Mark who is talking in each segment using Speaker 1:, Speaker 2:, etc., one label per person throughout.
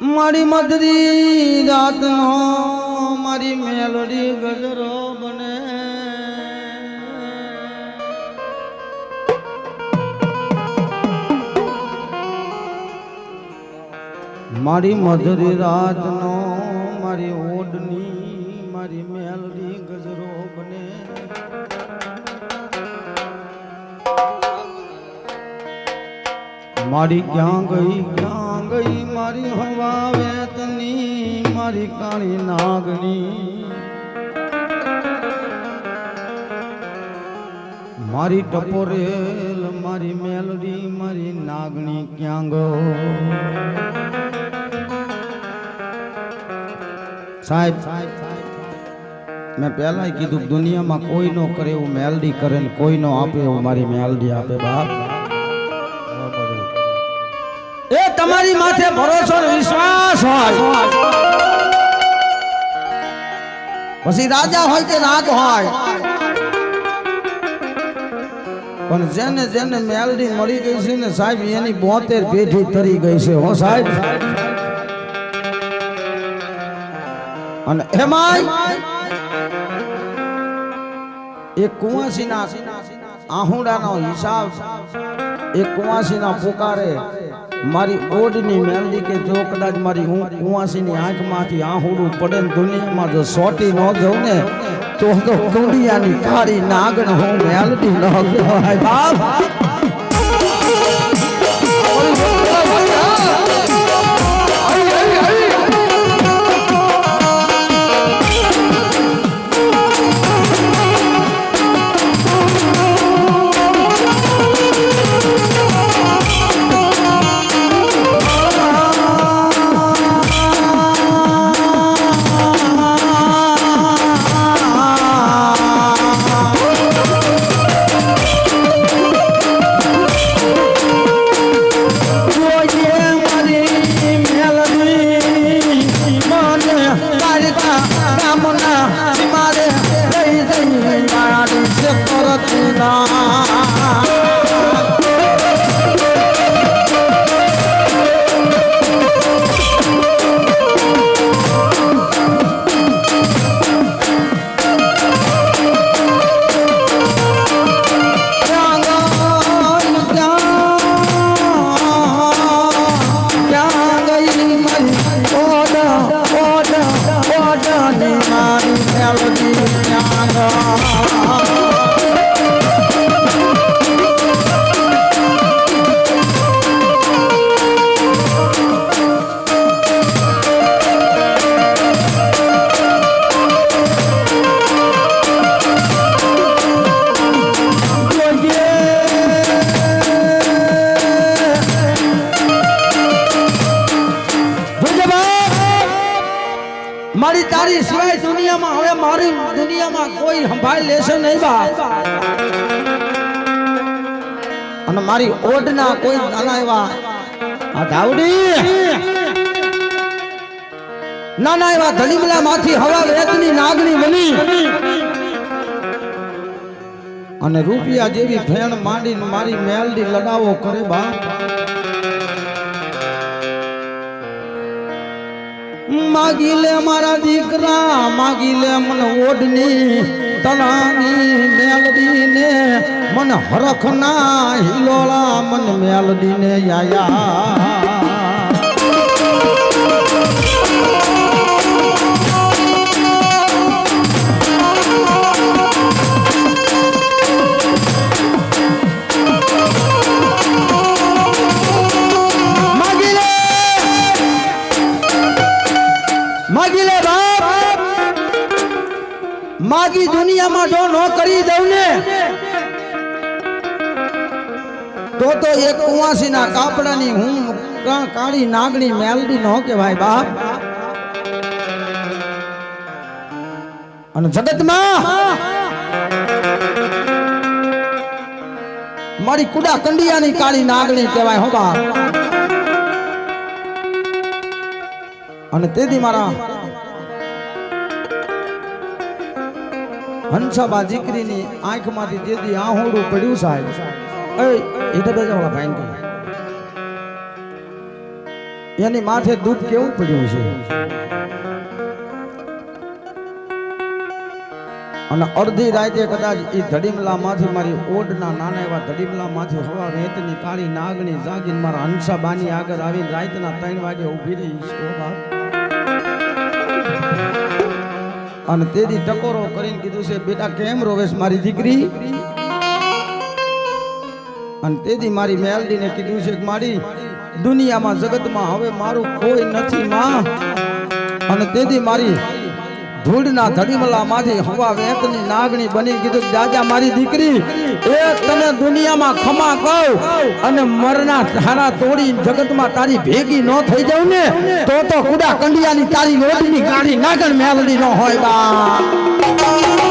Speaker 1: મારી મધરી રાતનો મારી મેલડી ગજરો બને. મારી મધરી રાતનો, મારી ઓડની, મારી મેલડી ગજરો બને. મારી ક્યાં ગઈ, ક્યાં ગઈ મારી હવા વેતની મારી કાળી નાગની મારી ટપોરેલ મારી મેલડી મારી નાગણી ક્યાં ગો સાહેબ મેં પહેલા કીધું કે દુનિયામાં કોઈ નો કરે એવું મેલડી કરે ને કોઈ નો આપે એવું મારી મેલડી આપે બાપ તમારી માથે ભરોસો વિશ્વાસ હોય. પછી રાજા હોય કે રાજ હોય. પણ જેને જેને મેલડી મળી ગઈ છે ને સાહેબ, એની બોતેર પેઢી તરી ગઈ છે, હો સાહેબ. અને એમાંય એક કુંવાસીના આહુડાનો હિસાબ, એક કુંવાસીના પુકારે મારી ઓડની મેલડી કે જો કદાચ મારી હું કુવાસીની આંખમાંથી આહુડું પડે દુનિયામાં જો સોટી ન જઉં ને, તો તો દુનિયાની કાળી નાગણ હું મેલડી ન કહેવાય બાપ! મારી તારી સિવાય દુનિયામાં હવે મારી દુનિયામાં કોઈ સંભાળ લેશે નહીં બા. અને મારી ઓઢના કોઈ નાના એવા આ ધાવડી. નાના એવા ધણીમલા માંથી હવા વેતની નાગણી બની અને રૂપિયા જેવી ભેણ માંડીને મારી મેલડી લડાવો કરે બા. માગી લે મારા દીકરા માગી લે મને ઓઢની તણાની મેલડી ને મને હરખના હિલોળા, મન મેલડી ને યાયા દુનિયામાં જો કરી દઉં ને. તો તો એક કુવાસી ના કાપડાની હું કાળી નાગણી મેલડી નો કહેવાય બાપ. અને જગતમાં મારી કુડા કંડિયાની કાળી નાગણી કહેવાય હો બાપ. અને તેથી મારા હંસાબા દીકરીની આંખમાંથી જેથી આહોડું પડ્યું સાહેબ. એની માથે દુઃખ કેવું પડ્યું છે? અને અડધી રાતે કદાચ એ ધડીમલા માંથી મારી ઓડના નાના એવા ધડીમલા માંથી હવા વેતની કાળી નાગણી જાગીને મારા હંસા બાની આગળ આવીને રાતના ત્રણ વાગે ઊભી રહી. છે અને તેથી ટકોરો કરીને કીધું છે, બેટા, કેમ રોવેશ મારી દીકરી? અને તેથી મારી મેલડીને કીધું છે કે, મારી દુનિયામાં જગતમાં હવે મારું કોઈ નથી, માં. અને તેથી મારી ધૂળના ધડીમલામાંથી હવા વેંતની નાગણી બની કીધું દાદા, મારી દીકરી, એ તને દુનિયામાં ખમા કહું અને મરના ધારા તોડી જગતમાં તારી ભેગી ન થઈ જાઉં ને, તો તો કુડા કંડિયાની તારી લોટની ગાડી નાગણ મેલડી ન હોય બા.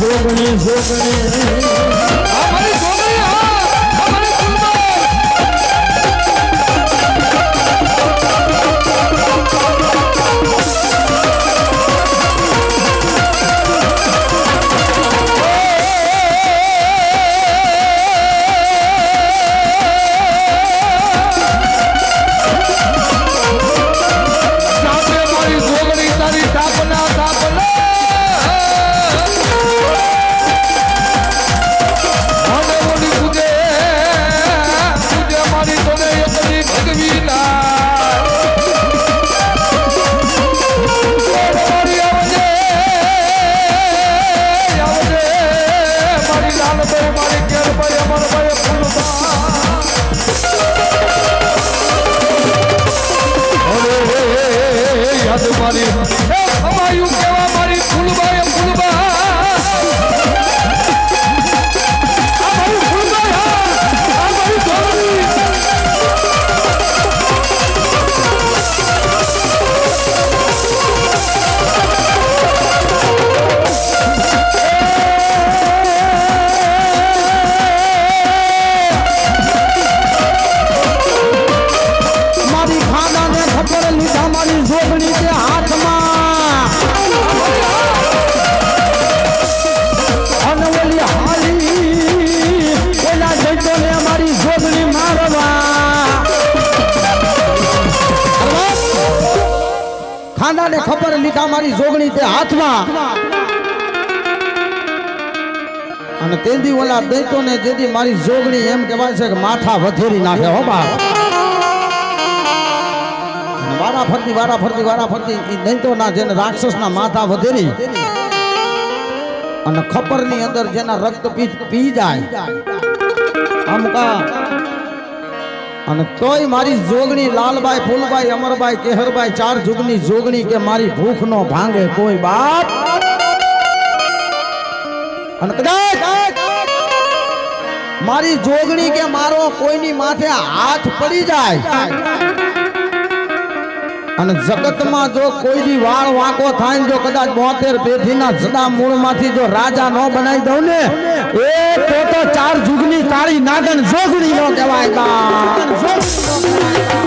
Speaker 1: મારી જોગણી ખબર મારી જોગણી તે હાથમાં. અને તેદી ઓલા દૈતોને જેદી મારી જોગણી એમ કહેવાય છે કે માથા વધેરી નાખે, હો બા વારા ફરતી વારા ફરતી વારા ફરતી એ દૈતોના જેને રાક્ષસના માથા વધેરી અને ખપરની અંદર જેના રક્ત પી જાય. અમકા અને તોય મારી જોગણી લાલભાઈ ફૂલભાઈ અમરભાઈ કેહરભાઈ ચાર જુગની જોગણી કે મારી ભૂખ નો ભાંગે કોઈ બાપ. અને મારી જોગણી કે મારો કોઈની માથે હાથ પડી જાય. અને જગતમાં જો કોઈ દી વાળ વાંકો થાય ને જો કદાચ બોતેર પેઢીના જડા મૂળમાંથી જો રાજા ન બનાવી દઉં ને, એ તો ચાર જુગની કાળી નાગણ જોગણી નો કહેવાય બા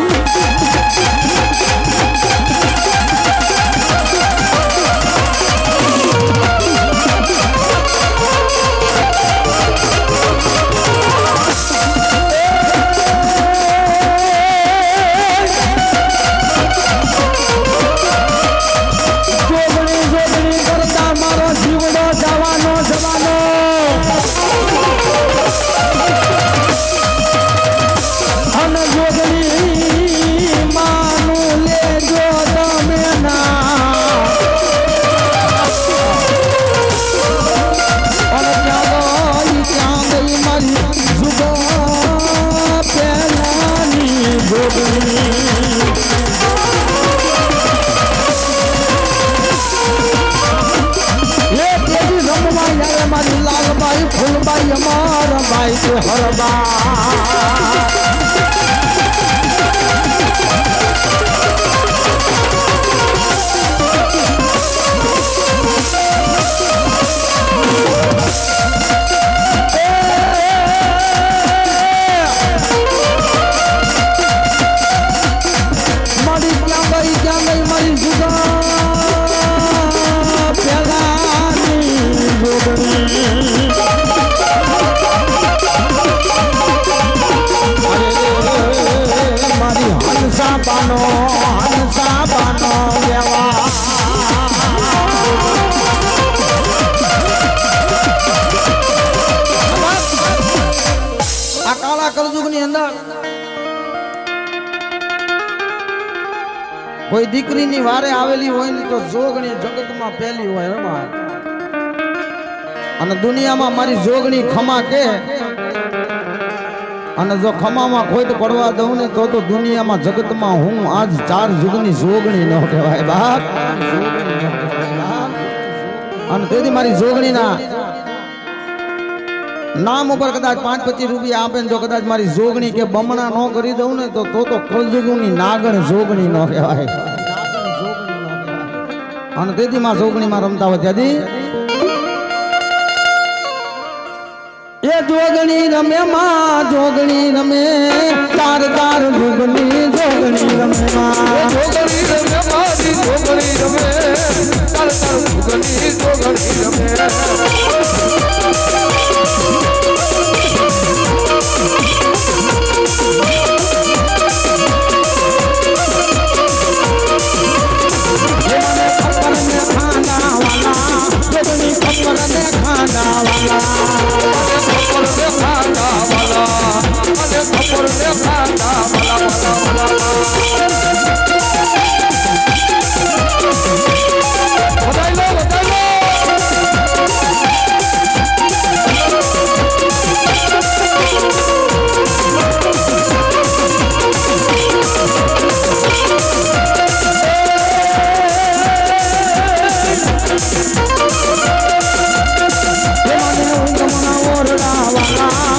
Speaker 1: હરબા કોઈ દીકરીની વારે આવેલી હોય ને તો જોગણી જગતમાં પહેલી હોય રમા અને દુનિયામાં મારી જોગણી ખમા કે? અને જો ખમામાં ખોટ પડવા દઉં ને તો તો દુનિયામાં જગતમાં હું આજ ચાર જુગની જોગણી ન કહેવાય બાપ. અને તેથી મારી જોગણીના નામ ઉપર કદાચ પાંચ પચીસ રૂપિયા આપે ને જો કદાચ મારી જોગણી કે બમણા ન કરી દઉં ને તો તો તો નાગણ જોગણી ન કહેવાય. અને તેથી માં જોગણી માં રમતા હોય. ત્યાંથી એ જોગણી રમે, માં જોગણી રમે, ચાર ચાર જોગણી જોગણી રમે જોગણી રમે માં જોગણી રમે, ચાર ચાર Listen.